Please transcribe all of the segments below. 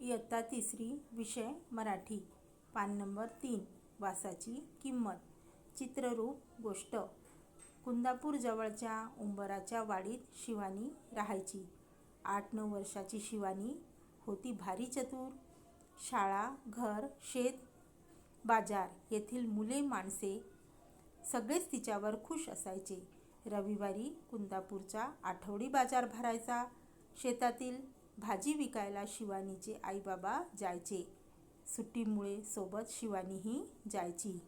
इयत्ता तिसरी विषय मराठी. पान नंबर तीन वासाची किंमत. चित्ररूप गोष्ट. कुंदापूर जवळच्या उंबराच्या वाडीत शिवानी राहायची. आठ नऊ वर्षाची शिवानी होती भारी चतुर. शाळा घर शेत बाजार येथील मुले माणसे सगळेच तिच्यावर खुश असायचे. रविवारी कुंदापूरचा आठवडी बाजार भरायचा. शेतातील भाजी विकायला शिवानीचे आईबाबा जायचे. सुट्टीमुळे सोबत शिवानीही जायची.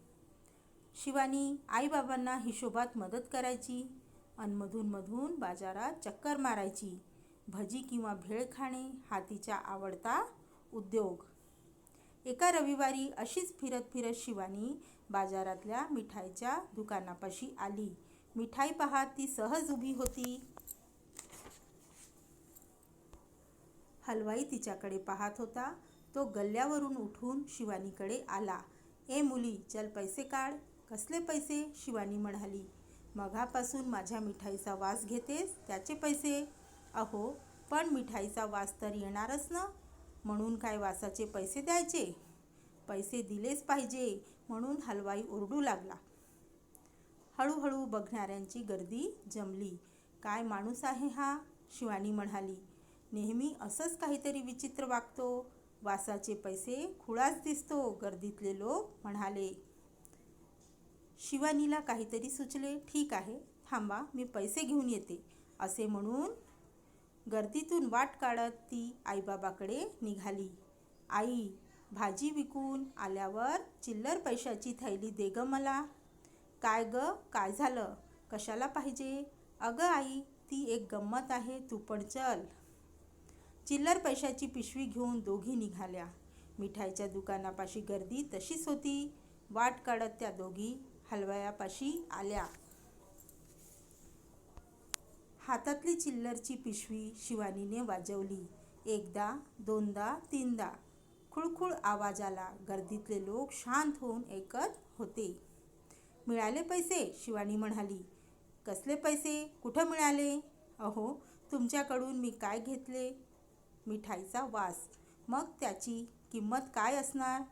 शिवानी आईबाबांना हिशोबात मदत करायची अनमधून बाजारात चक्कर मारायची. भजी किंवा भेळ खाणे हा तिचा आवडता उद्योग. एका रविवारी अशीच फिरत फिरत शिवानी बाजारातल्या मिठाईच्या दुकानापाशी आली. मिठाई पाहत ती सहज उभी होती. हलवाई तिच्याकडे पाहत होता. तो गल्ल्यावरून उठून शिवानीकडे आला. ए मुली चल पैसे काढ. कसले पैसे? शिवानी म्हणाली. मघापासून माझ्या मिठाईचा वास घेतेस? त्याचे पैसे? अहो पण मिठाईचा वास तर येणारच ना. म्हणून काय वासाचे पैसे द्यायचे? पैसे दिलेच पाहिजे. म्हणून हलवाई ओरडू लागला. हळूहळू बघणाऱ्यांची गर्दी जमली. काय माणूस आहे हा? शिवानी म्हणाली. नेहमी असंच काहीतरी विचित्र वागतो. वासाचे पैसे खुळाच दिसतो गर्दीतले लोक म्हणाले. शिवानीला काहीतरी सुचले ठीक आहे थांबा मी पैसे घेऊन येते असे म्हणून गर्दीतून वाट काढत ती आईबाबाकडे निघाली. आई भाजी विकून आल्यावर चिल्लर पैशाची थैली दे ग मला. काय ग काय झालं कशाला पाहिजे? अगं आई ती एक गंमत आहे तू पण चल. चिल्लर पैशाची पिशवी घेऊन दोघी निघाल्या. मिठाईच्या दुकानापाशी गर्दी तशीच होती. वाट काढत त्या दोघी हलवयापाशी आल्या. हातातली चिल्लरची पिशवी शिवानीने वाजवली. एकदा दोनदा तीनदा. खुळखुळ आवाज आला गर्दीतले लोक शांत होऊन ऐकत होते. मिळाले पैसे? शिवानी म्हणाली. कसले पैसे? कुठं मिळाले? अहो तुमच्याकडून मी काय घेतले? मिठाईचा वास. मग त्याची किंमत काय असणार?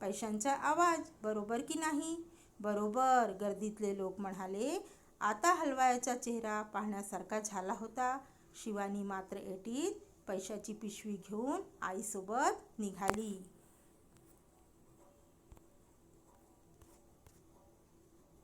पैशांचा आवाज बरोबर की नाही? बरोबर गर्दीतले लोक म्हणाले. आता हलवायाचा चेहरा पाहण्यासारखा झाला होता. शिवानी मात्र एटीत पैशाची पिशवी घेऊन आईसोबत निघाली.